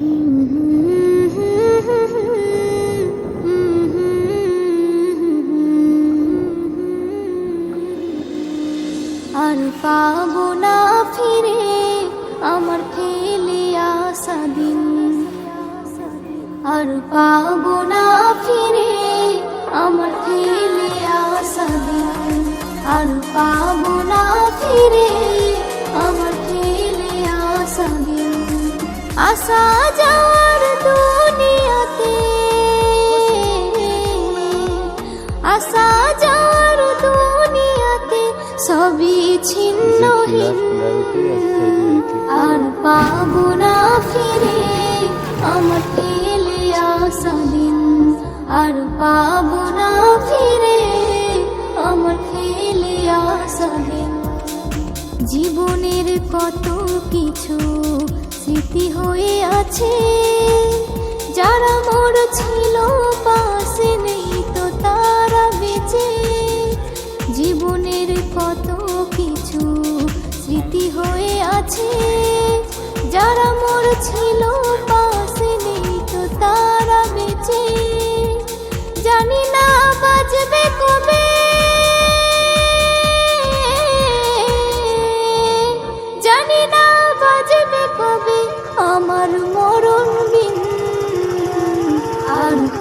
আর পাবো না ফিরে আমার ফেলে আসা দিন। আর পাবো না ফিরে আসা যাওয়ার দুনিয়াতে। আসা যাওয়ার দুনিয়াতে সবই ছিন্নহীন আর পাবো না ফিরে আমার ফেলে আসা দিন। আর পাবো না ফিরে আমার ফেলে আসা দিন। জীবনের কত কিছু স্মৃতি হয়ে আছে। যারা মোর ছিল, পাশে নেই তো তারা বেঁচে। জীবনের কত কিছু স্মৃতি হয়ে আছে। যারা মোর ছিল, পাশে নেই তো তারা বেঁচে। জানি না বাজবে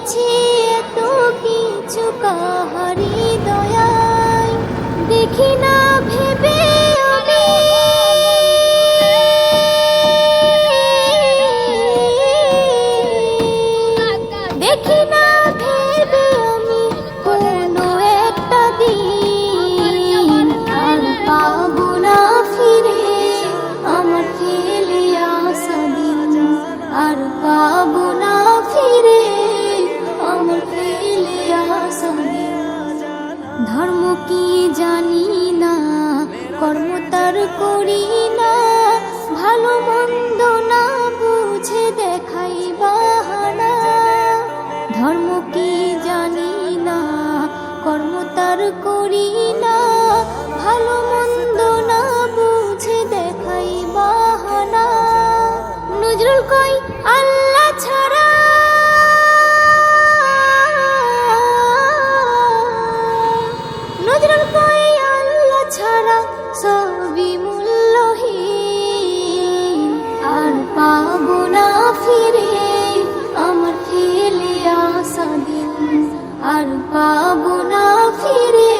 পেয়েছি এত কিছু কাহারি দেখি না ভেবে না কোনো একটা দিন আর ফিরে। আমার আর পাবো কর্ম তার করি না, ভালো মন্দ না বুঝে দেখাই বাহানা। ধর্ম কি জানি না, কর্ম তার করি না, ভালো মন্দ না বুঝে দেখাই বাহানা। নজরুল কই আল্লাহ আর পাবো না ফিরে।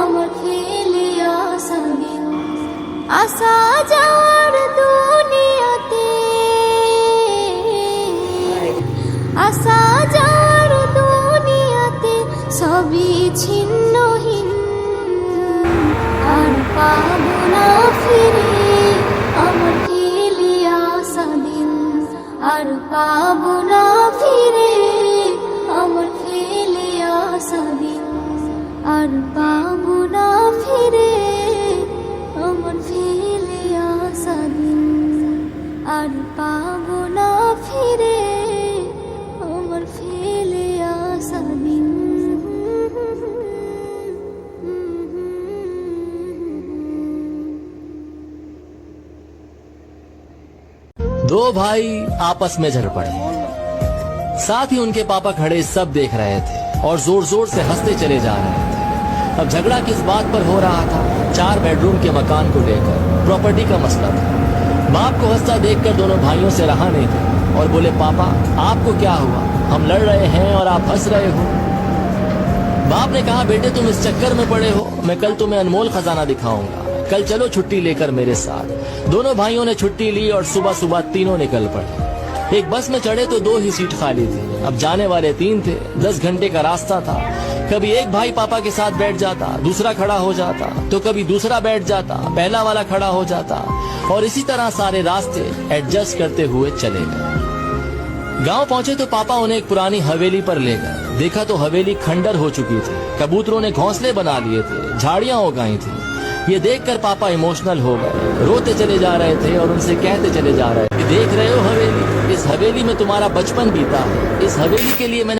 আমার ফেলে আসা আসা যাওয়ার দুনিয়াতে। আসা যাওয়ার দুনিয়াতে সবই ছিন্নহীন। আর পাবো না ফিরে, আমার ফেলে আসা আর পাবো আর পাবো না ফিরে আমার ফেলে আসা দিন আর পাবো না ফিরে আমার ফেলে আসা দিন दो भाई आपस में झड़ पड़े साथ ही उनके पापा खड़े सब देख रहे थे और जोर जोर से हंसते चले जा रहे थे अब झगड़ा किस बात पर हो रहा था? चार बेडरूम के मकान को लेकर। प्रॉपर्टी का मसला था। बाप को हंसता देखकर दोनों भाइयों से रहा नहीं था और बोले, पापा, आपको क्या हुआ? हम लड़ रहे हैं और आप हंस रहे हो। बाप ने कहा, बेटे, तुम इस चक्कर में पड़े हो। मैं कल तुम्हें अनमोल खजाना दिखाऊँगा। कल चलो छुट्टी लेकर मेरे साथ। दोनों भाइयों ने छुट्टी ली और सुबह सुबह तीनों निकल पड़े। एक बस में चढ़े तो दो ही सीट खाली थी। अब जाने वाले तीन थे। दस घंटे का रास्ता था। कभी एक भाई पापा के साथ बैठ जाता, दूसरा खड़ा हो जाता तो कभी दूसरा बैठ जाता, पहला वाला खड़ा हो जाता। और इसी तरह सारे रास्ते एडजस्ट करते हुए चले गए। गाँव पहुँचे तो पापा उन्हें एक पुरानी हवेली पर ले गए। देखा तो हवेली खंडर हो चुकी थी। कबूतरों ने घोंसले बना लिए थे, झाड़ियाँ उगाई थी। ये देखकर पापा इमोशनल हो गए। रोते चले जा रहे थे और उनसे कहते चले जा रहे थे, देख रहे हो हवेली? इस हवेली में तुम्हारा बचपन बीता है। इस हवेली के लिए मैंने